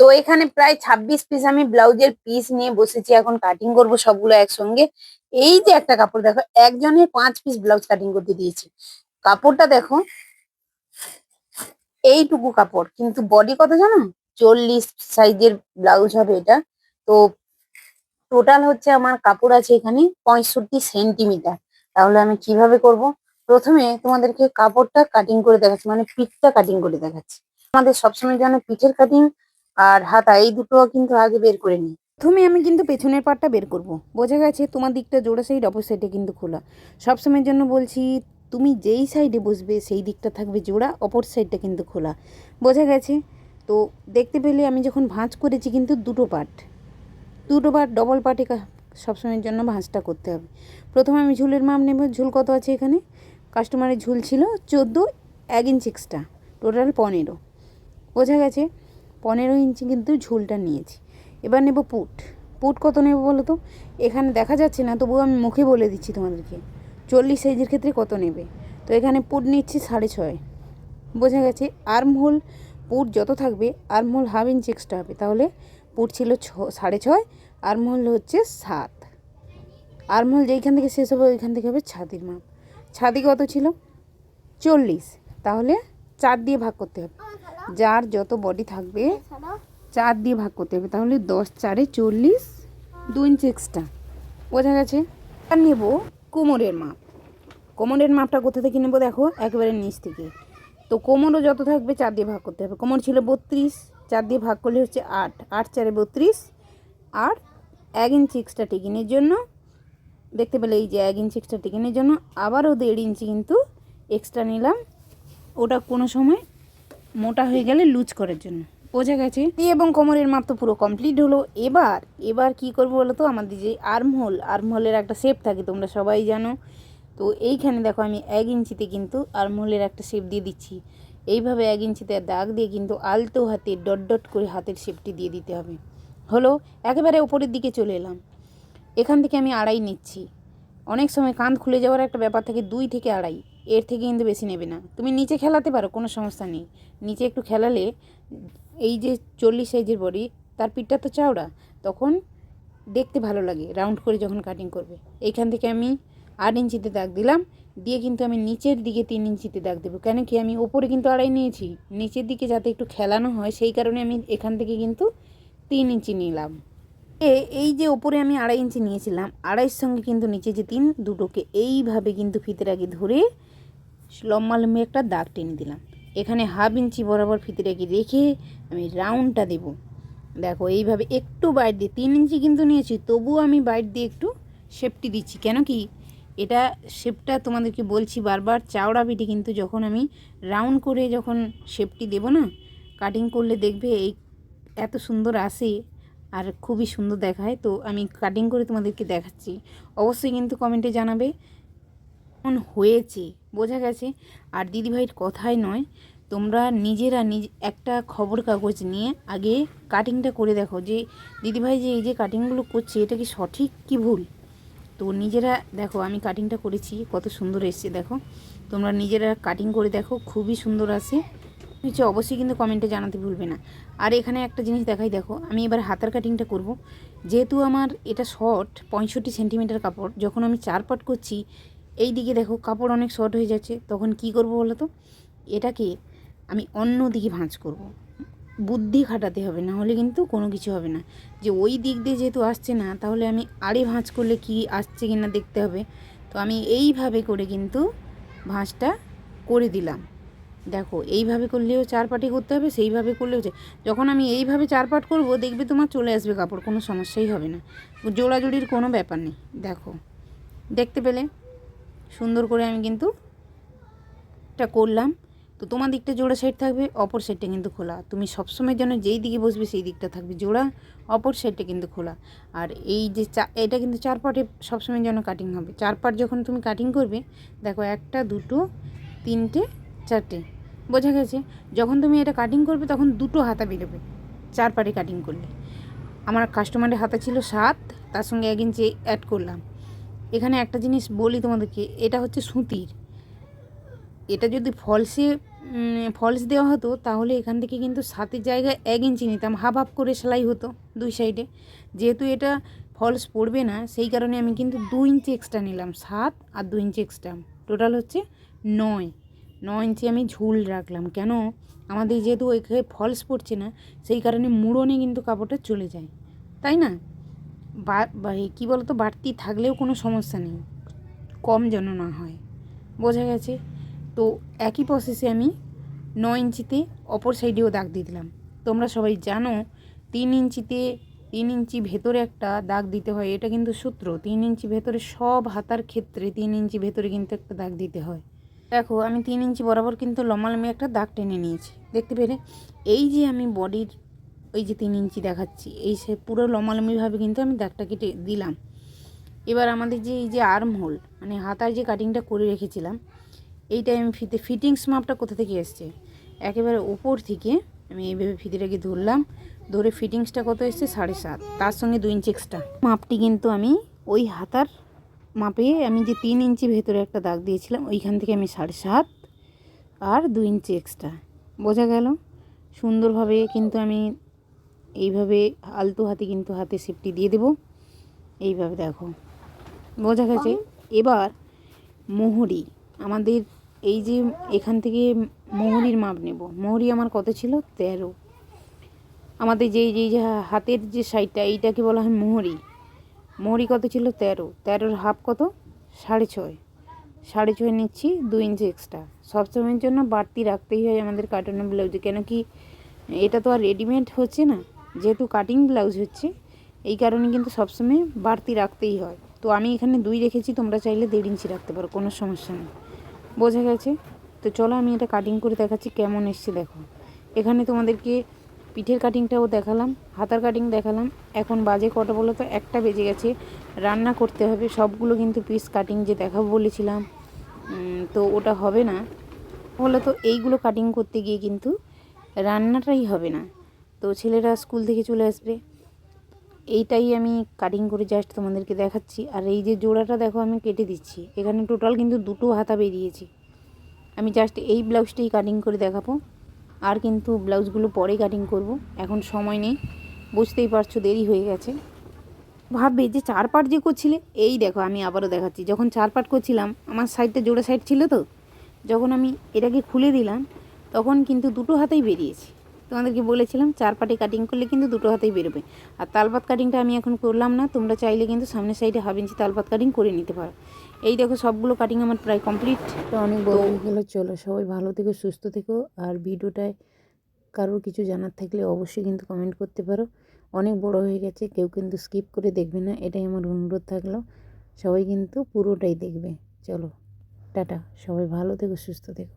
তো এখানে প্রায় ছাব্বিশ পিস আমি ব্লাউজের পিস নিয়ে বসেছি, এখন কাটিং করব সবগুলো একসঙ্গে। এই যে একটা কাপড় দেখো একজনের পাঁচ পিস ব্লাউজ কাটিং করতে দিয়েছি। কাপড়টা দেখো, এইটুকু কাপড়, কিন্তু বডি কত জানো? চল্লিশ সাইজের ব্লাউজ হবে এটা। তো টোটাল হচ্ছে আমার কাপড় আছে এখানে পঁয়ষট্টি সেন্টিমিটার তাহলে আমি কীভাবে করব? প্রথমে তোমাদেরকে কাপড়টা কাটিং করে দেখাচ্ছি মানে পিঠটা কাটিং করে দেখাচ্ছি। আমাদের সবসময় যেন পিঠের কাটিং আর হাতা, এই দুটো কিন্তু আগে বের করে নিই। প্রথমে আমি কিন্তু পেছনের পাটটা বের করব। বোঝা গেছে তোমার দিকটা জোড়া সাইড অপর কিন্তু খোলা। সবসময়ের জন্য বলছি, তুমি যেই সাইডে বসবে, সেই দিকটা থাকবে জোড়া অপর সাইডটা কিন্তু খোলা। বোঝা গেছে? তো দেখতে পেলে আমি যখন ভাঁজ করেছি কিন্তু দুটো পার্ট দুটো পার্ট ডবল পার্টে সবসময়ের জন্য ভাঁজটা করতে হবে। প্রথমে আমি ঝুলের মাপ নেব, ঝুল কত আছে এখানে? কাস্টমারের ঝুল ছিল চোদ্দ, এক ইঞ্চ এক্সট্রা টোটাল পনেরো। বোঝা গেছে? পনেরো ইঞ্চি কিন্তু ঝুলটা নিয়েছি। এবার নেব পুট। পুট কত নেব বলো তো? এখানে দেখা যাচ্ছে না, তবুও আমি মুখে বলে দিচ্ছি তোমাদেরকে। চল্লিশ সাইজের ক্ষেত্রে কত নেবে? তো এখানে পুট নিচ্ছি সাড়ে ছয়। বোঝা গেছে আর্ম হোল পুট যত থাকবে armhole half inch extra হবে। তাহলে পুট ছিল ছ, সাড়ে ছয় আর্ম হোল হচ্ছে সাত। আর্ম হোল যেইখান থেকে শেষ হবে, ওইখান থেকে হবে ছাতির মাপ। ছাতি কত ছিল? চল্লিশ। তাহলে চার দিয়ে ভাগ করতে হবে। যার যত বডি থাকবে চার দিয়ে ভাগ করতে হবে। তাহলে দশ চারে চল্লিশ দু ইঞ্চি এক্সট্রা বোঝা গেছে? আর নেব কোমরের মাপ। কোমরের মাপটা কোথা থেকে নেব দেখো? একেবারে নিচ থেকে। তো কোমরও যত থাকবে চার দিয়ে ভাগ করতে হবে। কোমর ছিল বত্রিশ চার দিয়ে ভাগ করলে হচ্ছে আট। আট চারে বত্রিশ। আর এক ইঞ্চি এক্সট্রা টিকিনের জন্য দেখতে পেলে এই যে এক ইঞ্চি এক্সট্রা টিকিনের জন্য আবারও দেড় ইঞ্চি কিন্তু এক্সট্রা নিলাম। ওটা কোনো সময় মোটা হয়ে গেলে লুজ করার জন্য। বোঝা গেছে? এবং কোমরের মাপ তো পুরো কমপ্লিট হলো। এবার এবার কি করব বলো তো? আমাদের যে আর্ম হোল আর্ম হোলের একটা শেপ থাকে, তোমরা সবাই জানো। তো এইখানে দেখো, আমি এক ইঞ্চিতে কিন্তু আর্ম হোলের একটা শেপ দিয়ে দিচ্ছি। এইভাবে এক ইঞ্চিতে দাগ দিয়ে কিন্তু আলতো হাতে, ডট ডট করে হাতের শেপটি দিয়ে দিতে হবে। হলো, একেবারে ওপরের দিকে চলে এলাম। এখান থেকে আমি আড়াই নিচ্ছি। অনেক সময় কাঁধ খুলে যাওয়ার একটা ব্যাপার থাকে, দুই থেকে আড়াই। এর থেকে কিন্তু বেশি নেবে না। তুমি নিচে খেলাতে পারো, কোনো সমস্যা নেই। নিচে একটু খেলালে এই যে চল্লিশ সাইজের বডি, তার পিঠটা তো চাওড়া, তখন দেখতে ভালো লাগে রাউন্ড করে যখন কাটিং করবে। এইখান থেকে আমি আট ইঞ্চিতে দাগ দিলাম, দিয়ে কিন্তু আমি নিচের দিকে তিন ইঞ্চিতে দাগ দেবো। কেন কি আমি ওপরে কিন্তু আড়াই নিয়েছি, নিচের দিকে যাতে একটু খেলানো হয়, সেই কারণে আমি এখান থেকে কিন্তু তিন ইঞ্চি নিলাম। এ, এই যে ওপরে আমি আড়াই ইঞ্চি নিয়েছিলাম, আড়াইয়ের সঙ্গে কিন্তু নিচে যে তিন, দুটোকে এইভাবে কিন্তু ফিতের আগে ধরে লম্বা লম্বি একটা দাগ টেনে দিলাম। এখানে হাফ ইঞ্চি বরাবর ফিতে রেখে রেখে আমি রাউন্ডটা দেব। দেখো, এইভাবে একটু বাইট দিয়ে, তিন ইঞ্চি কিন্তু নিয়েছি, তবুও আমি বাইট দিয়ে একটু শেপটি দিচ্ছি। কেন কি? এটা শেপটা তোমাদেরকে বলছি বারবার, চাওড়া পিঠে কিন্তু যখন আমি রাউন্ড করে যখন শেপটি দেব না, কাটিং করলে দেখবে এই এত সুন্দর আসে আর খুবই সুন্দর দেখায়। তো আমি কাটিং করে তোমাদেরকে দেখাচ্ছি। অবশ্যই কিন্তু কমেন্টে জানাবে হয়েছে, বোঝা গেছে। আর দিদিভাইয়ের কথাই নয়, তোমরা নিজেরা নিজ, একটা খবর কাগজ নিয়ে আগে কাটিংটা করে দেখো যে, দিদিভাই যে, এই যে কাটিংগুলো করছে, এটা কি সঠিক কি ভুল? তো নিজেরা দেখো, আমি কাটিংটা করেছি, কত সুন্দর এসছে, দেখো। তোমরা নিজেরা কাটিং করে দেখো, খুবই সুন্দর আসে হচ্ছে অবশ্যই কিন্তু কমেন্টে জানাতে ভুলবে না। আর এখানে একটা জিনিস দেখাই, দেখো, আমি এবার হাতার কাটিংটা করব। যেহেতু আমার এটা শর্ট পঁয়ষট্টি সেন্টিমিটার কাপড়, যখন আমি চার পাট করছি এই দিকে দেখো, কাপড় অনেক শর্ট হয়ে যাচ্ছে, তখন কি করব বলো তো? এটাকে আমি অন্য দিকে ভাঁজ করব। বুদ্ধি খাটাতে হবে, না হলে কিন্তু কোনো কিছু হবে না। যে ওই দিক দিয়ে যেহেতু আসছে না, তাহলে আমি আড়ে ভাঁজ করলে কি আসছে কি না দেখতে হবে। তো আমি এইভাবে করে কিন্তু ভাঁজটা করে দিলাম। দেখো, এইভাবে করলেও চার পাটি করতে হবে, সেইভাবে করলেও যখন আমি এইভাবে চার পাট করব, দেখবে তোমার চলে আসবে কাপড়, কোনো সমস্যাই হবে না। জোড়াজুড়ির কোনো ব্যাপার নেই। দেখো, দেখতে পেলে? সুন্দর করে আমি কিন্তু এটা করলাম। তো তোমার দিকটা জোড়া সাইড থাকবে, অপর সাইডটা কিন্তু খোলা। তুমি সবসময় যেন যেই দিকে বসবে সেই দিকটা থাকবে। জোড়া, অপর সাইডটা কিন্তু খোলা। আর এই যে চা, এটা কিন্তু চার পাটে সবসময় যেন কাটিং হবে। চার পাট যখন তুমি কাটিং করবে, দেখো একটা, দুটো, তিনটে, চারটে। বোঝা গেছে? যখন তুমি এটা কাটিং করবে, তখন দুটো হাতা বেরোবে চার পাটে কাটিং করলে। আমার কাস্টমারের হাতা ছিল সাত, তার সঙ্গে এক ইঞ্চি অ্যাড করলাম। এখানে একটা জিনিস বলি তোমাদেরকে, এটা হচ্ছে সুতির। এটা যদি ফলসে ফলস দেওয়া হতো, তাহলে এখান থেকে কিন্তু সাতের জায়গায় এক ইঞ্চি নিতাম হাফ হাফ করে সেলাই হতো দুই সাইডে যেহেতু এটা ফলস পড়বে না, সেই কারণে আমি কিন্তু দু ইঞ্চি এক্সট্রা নিলাম, সাত আর দু ইঞ্চি এক্সট্রা টোটাল হচ্ছে নয়। নয় ইঞ্চি আমি ঝুল রাখলাম, কেন? আমাদের যেহেতু এখানে ফলস পড়ছে না, সেই কারণে মুড়নে কিন্তু কাপড়টা চলে যায়। তাই না? কী বলতো, বাড়তি থাকলেও কোনো সমস্যা নেই। কম যেন না হয়। বোঝা গেছে? তো একই প্রসেসে আমি ন ইঞ্চিতে অপর সাইডেও দাগ দিয়ে দিলাম। তোমরা সবাই জানো, তিন ইঞ্চিতে তিন ইঞ্চি ভেতরে একটা দাগ দিতে হয়, এটা কিন্তু সূত্র। তিন ইঞ্চি ভেতরে সব হাতার ক্ষেত্রে তিন ইঞ্চি ভেতরে কিন্তু একটা দাগ দিতে হয়। দেখো, আমি তিন ইঞ্চি বরাবর কিন্তু লম্বালম্বি একটা দাগ টেনে নিয়েছি। দেখতে পেলে? এই যে আমি বডির ওই যে তিন ইঞ্চি দেখাচ্ছি। এই সে পুরো লম্বালম্বিভাবে কিন্তু আমি দাগটা কেটে দিলাম। এবার আমাদের যে, এই যে আর্ম হোল মানে হাতার যে কাটিংটা করে রেখেছিলাম এইটাই আমি ফিতে ফিটিংস মাপটা কোথা থেকে এসছে? একেবারে ওপর থেকে আমি এইভাবে ফিতেটাকে ধরলাম। ধরে ফিটিংসটা কত এসছে? সাড়ে সাত। তার সঙ্গে দু ইঞ্চি এক্সট্রা মাপটি কিন্তু আমি ওই হাতার মাপে আমি যে তিন ইঞ্চি ভেতরে একটা দাগ দিয়েছিলাম, ওইখান থেকে আমি সাড়ে সাত আর দু ইঞ্চি এক্সট্রা বোঝা গেল? সুন্দরভাবে কিন্তু আমি এইভাবে আলতু হাতে কিন্তু হাতে সেফটি দিয়ে দেবো। এইভাবে দেখো। বোঝা গেছে? এবার মোহরি, আমাদের এই যে এখান থেকে মোহরির মাপ নেব। মোহরি আমার কত ছিল? তেরো। আমাদের যেই যেই যে হাতের যে সাইডটা, এইটাকে বলা হয় মোহরি। মোহরি কত ছিল? তেরো। তেরোর হাফ কত? সাড়ে ছয়। সাড়ে ছয় নিচ্ছি দু ইঞ্চি এক্সট্রা সবসময়ের জন্য বাড়তি রাখতেই হয় আমাদের কার্টনের ব্লাউজে কেন কি এটা তো আর রেডিমেড হচ্ছে না। যেহেতু কাটিং ব্লাউজ হচ্ছে, এই কারণে কিন্তু সবসময় বাড়তি রাখতেই হয়। তো আমি এখানে দুই রেখেছি, তোমরা চাইলে দেড় ইঞ্চি রাখতে পারো, কোনো সমস্যা নেই। বোঝা গেছে? তো চলো আমি এটা কাটিং করে দেখাচ্ছি, কেমন এসছে দেখো। এখানে তোমাদেরকে পিঠের কাটিংটাও দেখালাম, হাতার কাটিং দেখালাম। এখন বাজে কটা বলো তো? একটা বেজে গেছে। রান্না করতে হবে, সবগুলো কিন্তু পিস কাটিং যে দেখাবো বলেছিলাম। তো ওটা হবে না। বলে তো এইগুলো কাটিং করতে গিয়ে কিন্তু রান্নাটাই হবে না। তো ছেলেরা স্কুল থেকে চলে আসবে। এইটাই আমি কাটিং করে জাস্ট তোমাদেরকে দেখাচ্ছি। আর এই যে জোড়াটা দেখো, আমি কেটে দিচ্ছি। এখানে টোটাল কিন্তু দুটো হাতা বেরিয়েছে। আমি জাস্ট এই ব্লাউজটাই কাটিং করে দেখাবো। আর কিন্তু ব্লাউজগুলো পরে কাটিং করব। এখন সময় নেই। বুঝতেই পারছ, দেরি হয়ে গেছে। ভাববে যে চার পাট যে করছিলে, এই দেখো আমি আবারও দেখাচ্ছি। যখন চার পাট করছিলাম, আমার সাইডটা জোড়া সাইড ছিল তো, যখন আমি এটাকে খুলে দিলাম, তখন কিন্তু দুটো হাতেই বেরিয়েছে। তোমাদেরকে বলেছিলাম চার পাটি কাটিং করলে কিন্তু দুটো হাতেই বেরোবে। আর তালপাত কাটিংটা আমি এখন করলাম না তোমরা চাইলে কিন্তু সামনের সাইডে হাফ ইঞ্চি তালপাত কাটিং করে নিতে পারো। এই দেখো সবগুলো কাটিং আমার প্রায় কমপ্লিট তো অনেক বড় গেলো চলো সবাই ভালো থেকো সুস্থ থেকো। আর ভিডিওটায় কারোর কিছু জানার থাকলে অবশ্যই কিন্তু কমেন্ট করতে পারো। অনেক বড় হয়ে গেছে কেউ কিন্তু স্কিপ করে দেখবে না এটাই আমার অনুরোধ থাকল। সবাই কিন্তু পুরোটাই দেখবে। চলো টাটা। সবাই ভালো থেকো সুস্থ থেকো।